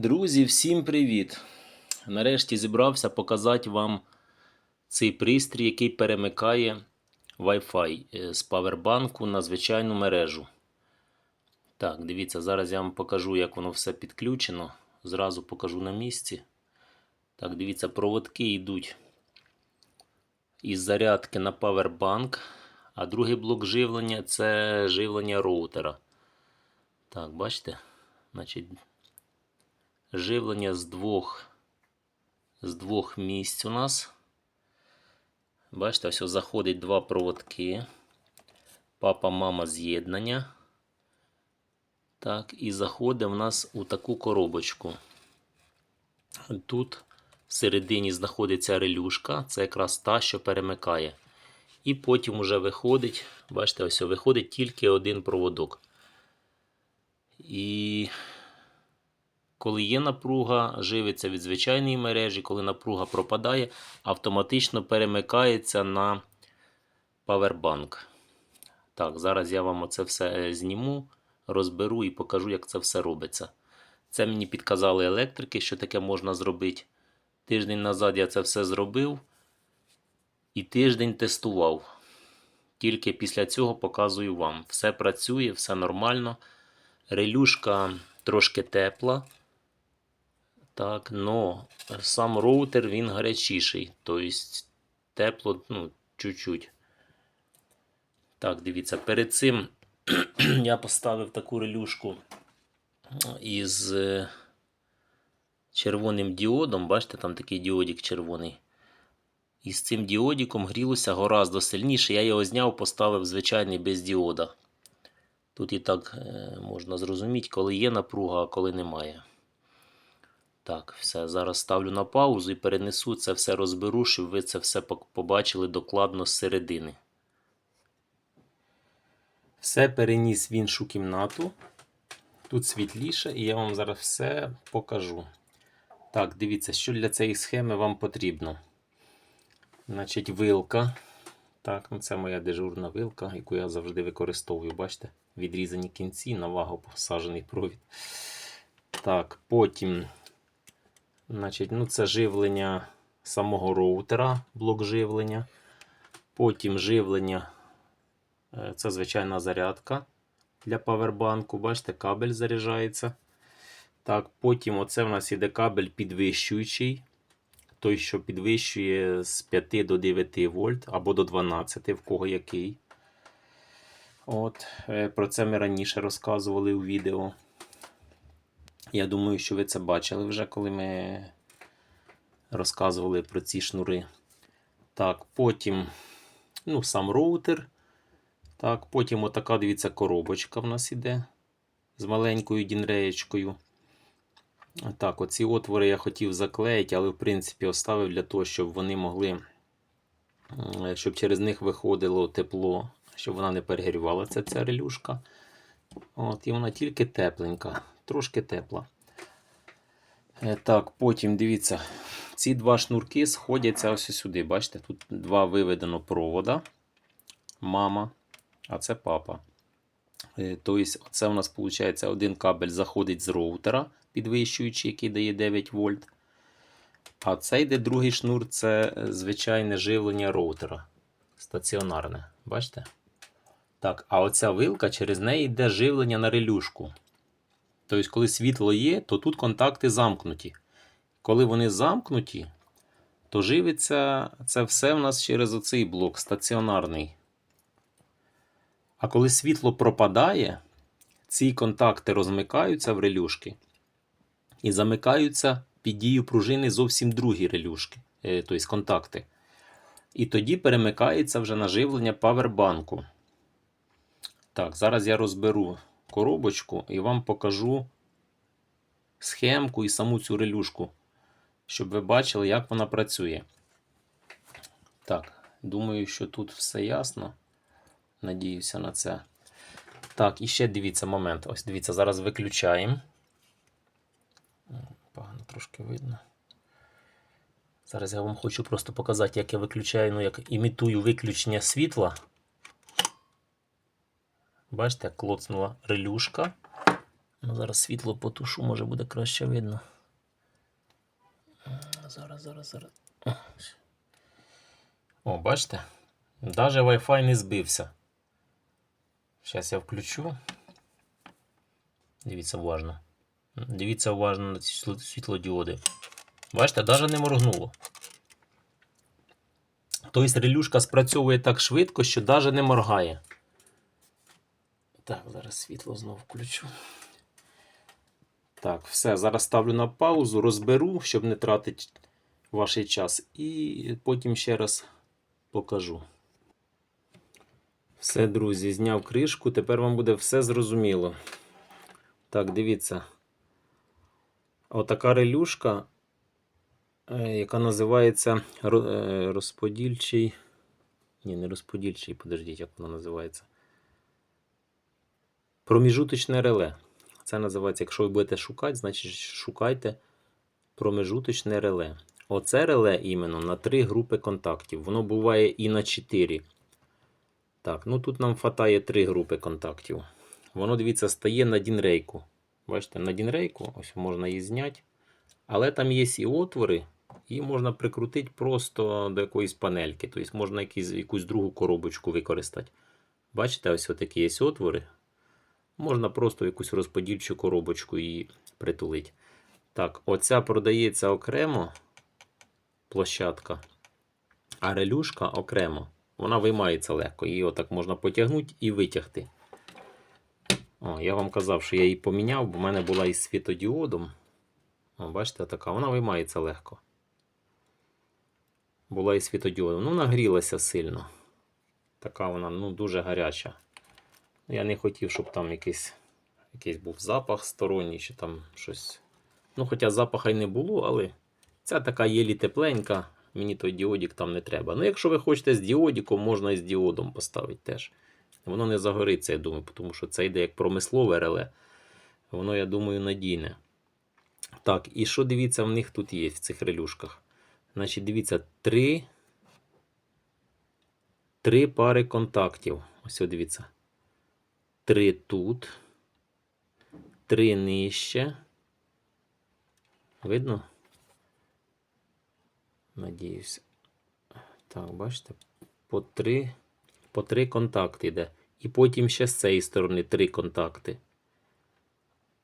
Друзі, всім привіт! Нарешті зібрався показати вам цей пристрій, який перемикає Wi-Fi е, з павербанку на звичайну мережу. Так, дивіться, зараз я вам покажу, як воно все підключено. Зразу покажу на місці. Так, дивіться, проводки йдуть із зарядки на павербанк, а другий блок живлення це живлення роутера. Так, бачите? Значить, живлення з двох, з двох місць у нас. Бачите, ось заходить два проводки. Папа, мама з'єднання. Так, і заходить в нас у таку коробочку. Тут всередині знаходиться релюшка, це якраз та, що перемикає. І потім вже виходить, бачите, ось виходить тільки один проводок. І коли є напруга, живиться від звичайної мережі, коли напруга пропадає, автоматично перемикається на павербанк. Так, зараз я вам оце все е, зніму, розберу і покажу, як це все робиться. Це мені підказали електрики, що таке можна зробити. Тиждень назад я це все зробив і тиждень тестував. Тільки після цього показую вам. Все працює, все нормально. Релюшка трошки тепла. Так, но сам роутер він гарячіший. Тобто тепло, ну, чуть-чуть. Так, дивіться, перед цим я поставив таку релюшку із е, червоним діодом. Бачите, там такий діодик червоний. І з цим діодиком грілося гораздо сильніше. Я його зняв, поставив звичайний без діода. Тут і так е, можна зрозуміти, коли є напруга, а коли немає. Так, все. Зараз ставлю на паузу і перенесу це все розберу, щоб ви це все побачили докладно з середини. Все переніс в іншу кімнату. Тут світліше, і я вам зараз все покажу. Так, дивіться, що для цієї схеми вам потрібно. Значить, вилка. Так, ну це моя дежурна вилка, яку я завжди використовую. Бачите? Відрізані кінці, на вагу посаджений провід. Так, потім, значить, ну це живлення самого роутера, блок живлення. Потім живлення, е, це звичайна зарядка для павербанку. Бачите, кабель заряджається. Так, потім оце в нас іде кабель підвищуючий. Той, що підвищує з 5 до 9 вольт або до 12, в кого який. От, е, Про це ми раніше розказували у відео. Я думаю, що ви це бачили вже, коли ми розказували про ці шнури. Так, потім ну, сам роутер. Так, Потім отака, дивіться, коробочка в нас іде з маленькою дінреєчкою. Так, оці отвори я хотів заклеїти, але в принципі оставив для того, щоб вони могли, щоб через них виходило тепло, щоб вона не перегрівала ця ця релюшка. От, І вона тільки тепленька, трошки тепла. Е, Так, потім дивіться, ці два шнурки сходяться ось сюди. Бачите, тут два виведено провода. Мама, а це папа. Е, Тобто, це у нас виходить один кабель заходить з роутера, підвищуючий, який дає 9 вольт. А це йде другий шнур це звичайне живлення роутера. Стаціонарне. Бачите? Так, а оця вилка через неї йде живлення на релюшку. Тобто, коли світло є, то тут контакти замкнуті. Коли вони замкнуті, то живиться це все в нас через оцей блок стаціонарний. А коли світло пропадає, ці контакти розмикаються в релюшки і замикаються під дію пружини зовсім другі релюшки, е, тобто контакти. І тоді перемикається вже наживлення павербанку. Так, зараз я розберу коробочку і вам покажу схемку і саму цю релюшку, щоб ви бачили, як вона працює. Так, думаю, що тут все ясно. Надіюся на це. Так, і ще дивіться момент. Ось дивіться, зараз виключаємо. Погано трошки видно. Зараз я вам хочу просто показати, як я виключаю, ну, як імітую виключення світла. Бачите, як клоцнула релюшка. Ну, зараз світло потушу, може буде краще видно. Зараз, зараз, зараз. О, бачите? Даже Wi-Fi не збився. Зараз я включу. Дивіться уважно. Дивіться уважно на ці світлодіоди. Бачите, навіть не моргнуло. Тобто релюшка спрацьовує так швидко, що навіть не моргає. Так, зараз світло знову включу. Так, все. Зараз ставлю на паузу, розберу, щоб не тратити ваш час. І потім ще раз покажу. Все, друзі, зняв кришку. Тепер вам буде все зрозуміло. Так, дивіться. Отака релюшка, е, яка називається е, розподільчий. Ні, не розподільчий, подождіть, як вона називається. Проміжуточне реле. Це називається, якщо ви будете шукати, значить шукайте промежуточне реле. Оце реле іменно на три групи контактів. Воно буває і на 4. Так, ну тут нам хватає три групи контактів. Воно, дивіться, стає на дінрейку. Бачите, на дінрейку, ось можна її зняти. Але там є і отвори, і можна прикрутити просто до якоїсь панельки. Тобто можна якісь, якусь другу коробочку використати. Бачите, ось такі є отвори. Можна просто якусь розподільчу коробочку її притулити. Так, оця продається окремо площадка, а релюшка окремо. Вона виймається легко. Її отак можна потягнути і витягти. О, я вам казав, що я її поміняв, бо в мене була із світодіодом. О, бачите, така. Вона виймається легко. Була із світодіодом. Ну, нагрілася сильно. Така вона ну, дуже гаряча. Я не хотів, щоб там якийсь, якийсь був запах сторонній, чи там щось. Ну, хоча запаха й не було, але ця така єлі тепленька, мені той діодік там не треба. Ну, якщо ви хочете з діодіком, можна і з діодом поставити теж. Воно не загориться, я думаю, тому що це йде як промислове реле. Воно, я думаю, надійне. Так, і що дивіться, в них тут є в цих релюшках? Значить, дивіться, три, три пари контактів. Ось, дивіться. Три тут. Три нижче. Видно? Надіюсь. Так, бачите? По три, по три контакти йде. І потім ще з цієї сторони три контакти.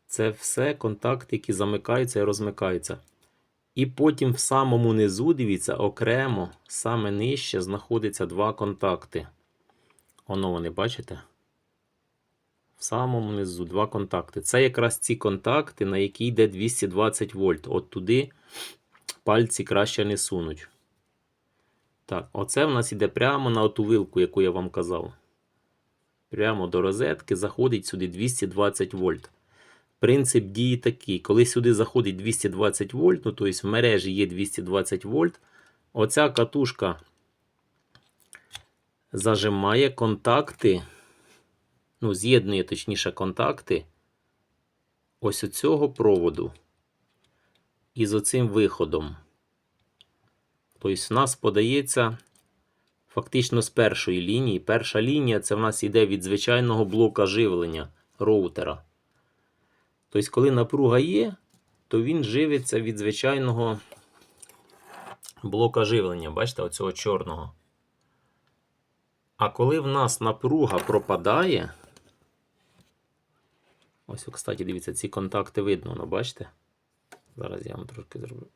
Це все контакти, які замикаються і розмикаються. І потім в самому низу, дивіться, окремо, саме нижче знаходиться два контакти. Воно вони, бачите? В самому низу два контакти. Це якраз ці контакти, на які йде 220 вольт. От туди пальці краще не сунуть. Так, оце в нас іде прямо на оту вилку, яку я вам казав. Прямо до розетки заходить сюди 220 вольт. Принцип дії такий. Коли сюди заходить 220 вольт, ну тобто в мережі є 220 вольт, оця катушка зажимає контакти, ну, з'єднує точніше контакти ось у цього проводу із оцим виходом. Тобто, в нас подається фактично з першої лінії. Перша лінія це в нас йде від звичайного блока живлення роутера. Тобто, коли напруга є, то він живиться від звичайного блока живлення, бачите, оцього чорного. А коли в нас напруга пропадає, ось, кстати, дивіться, ці контакти видно, ну, бачите? Зараз я вам трошки зроблю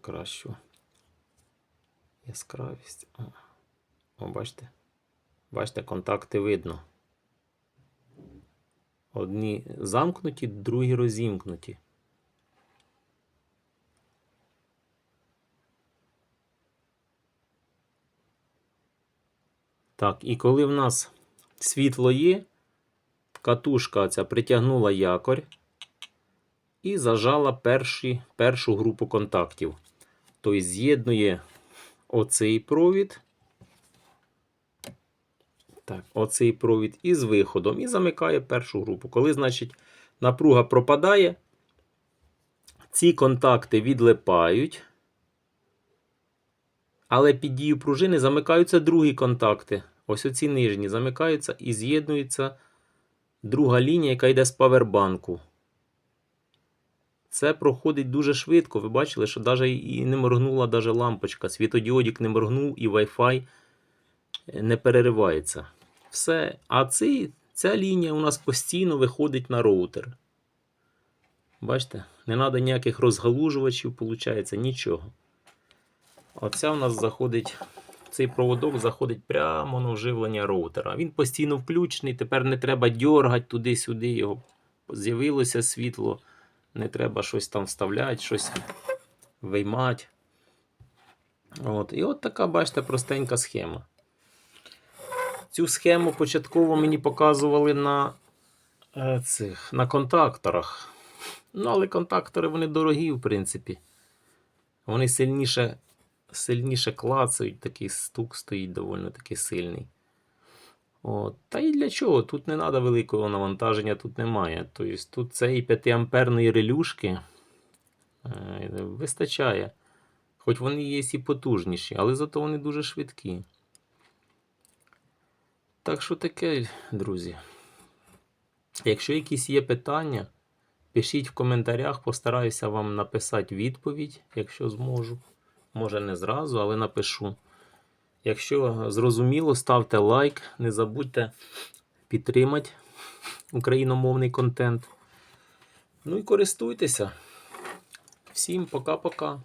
кращу яскравість. О, бачите? Бачите, контакти видно. Одні замкнуті, другі розімкнуті. Так, і коли в нас світло є, катушка ця притягнула якорь і зажала перші, першу групу контактів. Тобто з'єднує оцей провід. Так, оцей провід із виходом і замикає першу групу. Коли, значить, напруга пропадає, ці контакти відлипають, але під дію пружини замикаються другі контакти. Ось оці нижні замикаються і з'єднується друга лінія, яка йде з павербанку. Це проходить дуже швидко. Ви бачили, що навіть і не моргнула даже лампочка. Світодіодік не моргнув і Wi-Fi не переривається. Все. А цей, ця лінія у нас постійно виходить на роутер. Бачите? Не треба ніяких розгалужувачів, виходить, нічого. Оця у нас заходить, цей проводок заходить прямо на вживлення роутера. Він постійно включений, тепер не треба дьоргати туди-сюди, його з'явилося світло, не треба щось там вставляти, щось виймати. От. І от така, бачите, простенька схема. Цю схему початково мені показували на, е, цих, на контакторах. Ну, але контактори вони дорогі, в принципі. Вони сильніше, сильніше клацають, такий стук стоїть доволі таки сильний. От. Та і для чого? Тут не треба великого навантаження, тут немає. Тобто тут цієї 5 амперної релюшки е, вистачає. Хоч вони є і потужніші, але зато вони дуже швидкі. Так що таке, друзі. Якщо якісь є питання, пишіть в коментарях, постараюся вам написати відповідь, якщо зможу. Може не зразу, але напишу. Якщо зрозуміло, ставте лайк, не забудьте підтримати україномовний контент. Ну і користуйтеся. Всім пока-пока.